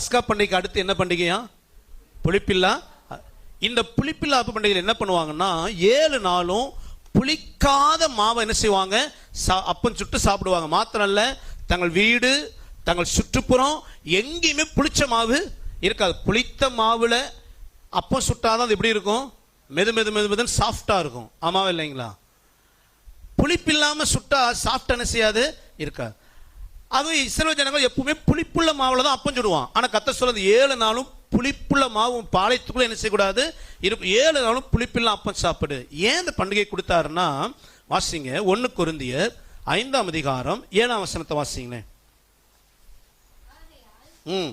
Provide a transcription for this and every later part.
பஸ்கா பண்டிகைக்கு அடுத்து என்ன பண்டிகையா? புளிப்பில்லா? இந்த புளிப்பில்லா அப்ப பண்டிகையில் என்ன பண்ணுவாங்கன்னா ஏழு நாளும் புளிக்காத மாவை என்ன செய்வாங்க? சா- அப்பம் சுட்டு சாப்பிடுவாங்க. மாத்திரம் இல்ல தங்கள் வீடு தங்கள் சுற்றுப்புறம் எங்கேயுமே புளிச்ச மாவு இருக்காது. புளித்த மாவுல அப்பம் சுட்டாதான் அது எப்படி இருக்கும்? மெது மெது மெது மெதுன்னு சாஃப்டா இருக்கும். ஆமாவா இல்லைங்களா? புளிப்பில்லாம சுட்டா சாஃப்ட் என்ன செய்யாது? இருக்காது. அது இஸ்ரேல் ஜனங்கள் எப்பவுமே புளிப்புள்ள மாவுல தான் அப்பம் சுடுவான். ஆனால் கத்த சொல்றது ஏழு நாளும் புளிப்புள்ள மாவும் பாளையத்துக்குள்ள என்ன செய்யக்கூடாது? இரு- ஏழு நாளும் புளிப்பில்லாம் அப்பம் சாப்பிடு. ஏன் இந்த பண்டிகை கொடுத்தாருன்னா வாசிங்க. ஒன்று குருந்திய ஐந்தாம் அதிகாரம் ஏழாம் வசனத்தை வாசிங்களேன். ம்.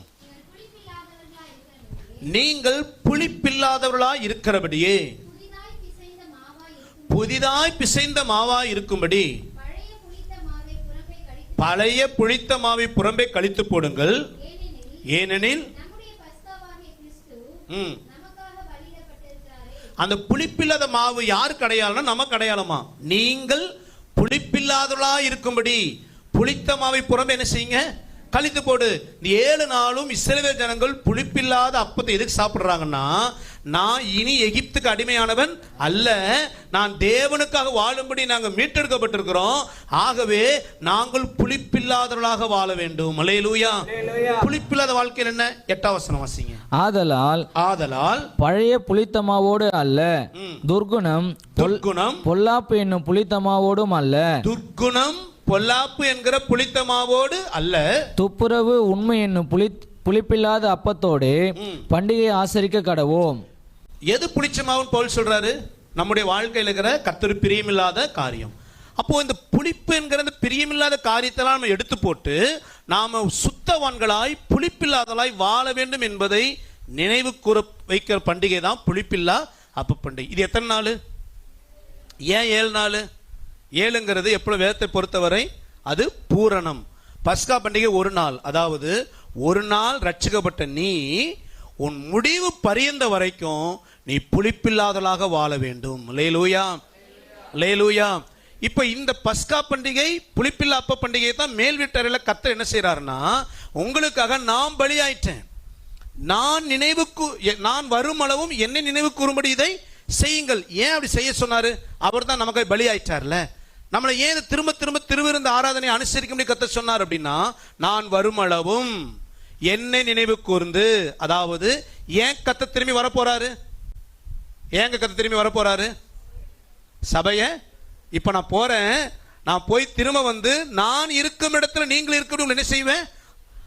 நீங்கள் புளிப்பில்லாதவர்களா இருக்கிறபடியே புதிதாய் பிசைந்த இருக்கும் புதிதாய் பிசைந்த மாவா இருக்கும்படி பழைய புளித்த மாவை புறம்பே கடித்து பழைய புளித்த மாவை புறம்பே கழித்து போடுங்கள். ஏனெனில் ம், அந்த புளிப்பில்லாத மாவு யார் கடையாளம் நமக்கு அடையாளமா நீங்கள் புளிப்பில்லாதவளா இருக்கும்படி. புளித்த மாவை புறம்பே என்ன செய்யுங்க? கழித்து போடு. இந்த ஏழு நாளும் இஸ்ரவேல் ஜனங்கள் புளிப்பில்லாத அப்பத்தை எதுக்கு சாப்பிடுறாங்கன்னா நான் இனி எகிப்துக்கு அடிமையானவன் அல்ல. நான் தேவனுக்காக வாழும்படி நாங்கள் மீட்டெடுக்கப்பட்டிருக்கிறோம். ஆகவே நாங்கள் புளிப்பில்லாதவர்களாக வாழ வேண்டும். அலையலூயா புளிப்பில்லாத வாழ்க்கையில் என்ன? எட்டாம் வசனம் வாசிங்க. ஆதலால் ஆதலால் பழைய புளித்தமாவோடு அல்ல. துர்குணம் துர்க்குணம் பொல்லாப்பு என்னும் புளித்தமாவோடும் அல்ல. துர்க்குணம் பொல்லாப்பு என்கிற புளித்த மாவோடு அல்ல. துப்புரவு உண்மை என்னும் புளி புளிப்பில்லாத அப்பத்தோடு ம். பண்டிகை ஆசரிக்க கடவோம். எது புளிச்ச மாவுன்னு பவுல் சொல்றாரு? நம்முடைய வாழ்க்கையில் இருக்கிற கர்த்தர் பிரியமில்லாத காரியம். அப்போ இந்த புளிப்பு என்கிற இந்த பிரியமில்லாத காரியத்தெல்லாம் நம்ம எடுத்து போட்டு நாம சுத்தவான்களாய் புளிப்பில்லாதலாய் வாழ வேண்டும் என்பதை நினைவு கூற வைக்கிற பண்டிகை தான் புளிப்பில்லா அப்ப பண்டிகை இது எத்தனை நாள்? ஏன் ஏழு நாள்? ஏழுங்கிறது எப்பொழுது வேதத்தை பொறுத்தவரை அது பூரணம். பஸ்கா பண்டிகை ஒரு நாள். அதாவது ஒரு நாள் ரட்சிக்கப்பட்ட நீ உன் முடிவு பரியந்த வரைக்கும் நீ புளிப்பில்லாதலாக வாழ வேண்டும். லேலூயா லேலூயா இப்ப இந்த பஸ்கா பண்டிகை புளிப்பில்லா அப்ப பண்டிகை தான் மேல் வீட்டறையில கத்தர் என்ன செய்யறாருன்னா உங்களுக்காக நான் பலியாயிட்டேன். நான் நினைவுக்கு எ- நான் வரும் அளவும் என்னை நினைவு கூறும்படி இதை செய்யுங்கள். ஏன் அப்படி செய்ய சொன்னாரு? அவர் தான் நமக்கு பலியாயிட்டார்ல. நம்மளை ஏன் திரும்ப திரும்ப திருவிருந்த ஆராதனை அனுசரிக்கும்படி கத்த சொன்னார் அப்படின்னா நான் வருமளவும் என்னை நினைவு கூர்ந்து அதாவது ஏன் கத்த திரும்பி வரப்போறாரு? ஏங்க கத்த திரும்பி வரப்போறாரு? சபைய இப்ப நான் போறேன் நான் போய் திரும்ப வந்து நான் இருக்கும் இடத்துல நீங்கள் இருக்கணும் என்ன செய்வேன்?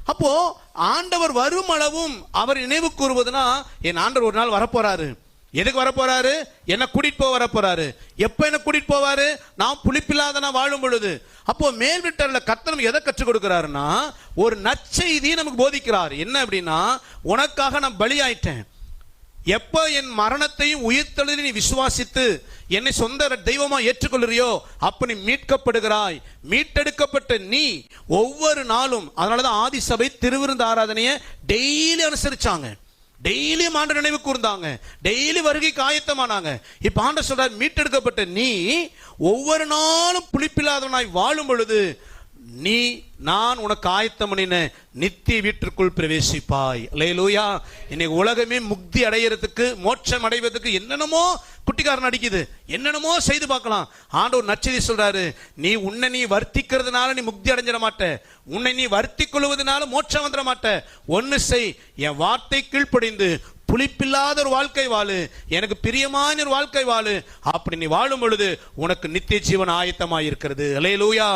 அப்போ ஆண்டவர் வரும் அளவும் அவர் நினைவு கூறுவதுனா என் ஆண்டவர் ஒரு நாள் வரப்போறாரு. எதுக்கு வரப்போறாரு? என்ன கூட்டிட்டு போக வரப்போறாரு. எப்ப என்ன கூட்டிட்டு போவாரு? நான் புளிப்பில்லாத நான் வாழும் பொழுது. அப்போ மேல் கத்தனம் எதை கற்றுக் கொடுக்கிறாருன்னா ஒரு நற்செய்தியை நமக்கு போதிக்கிறார். என்ன அப்படின்னா உனக்காக நான் பலியாயிட்டேன். எப்ப என் மரணத்தையும் உயிர்த்தெழுதி நீ விசுவாசித்து என்னை சொந்த தெய்வமா ஏற்றுக்கொள்றியோ அப்ப நீ மீட்கப்படுகிறாய். மீட்டெடுக்கப்பட்ட நீ ஒவ்வொரு நாளும் அதனாலதான் ஆதி சபை திருவிருந்த ஆராதனையை டெய்லி அனுசரிச்சாங்க. டெய்லியும் ஆண்டு நினைவு கூர்ந்தாங்க. டெய்லி வருகைக்கு ஆயத்தமானாங்க இப்ப ஆண்டு சொல்றார் மீட்டெடுக்கப்பட்ட நீ ஒவ்வொரு நாளும் புளிப்பில்லாதவனாய் வாழும் பொழுது நீ நான் உனக்கு ஆயத்தம் பண்ணின நித்திய வீட்டிற்குள் பிரவேசிப்பாய். லேலூயா இன்னைக்கு உலகமே முக்தி அடையிறதுக்கு மோட்சம் அடைவதற்கு என்னென்னமோ குட்டிக்காரன் அடிக்குது. என்னென்னமோ செய்து பார்க்கலாம். ஆண்டவர் நச்சதி சொல்றாரு நீ உன்னை நீ வர்த்திக்கிறதுனால நீ முக்தி அடைஞ்சிட மாட்ட. உன்னை நீ வர்த்தி கொள்வதனால மோட்சம் வந்துட மாட்ட. ஒன்னு செய் என் வார்த்தை கீழ்ப்படிந்து புளிப்பில்லாத ஒரு வாழ்க்கை வாழு. எனக்கு பிரியமான ஒரு வாழ்க்கை வாழு. அப்படி நீ வாழும் பொழுது உனக்கு நித்திய ஜீவன் ஆயத்தமாயிருக்கிறது. அலையலூயா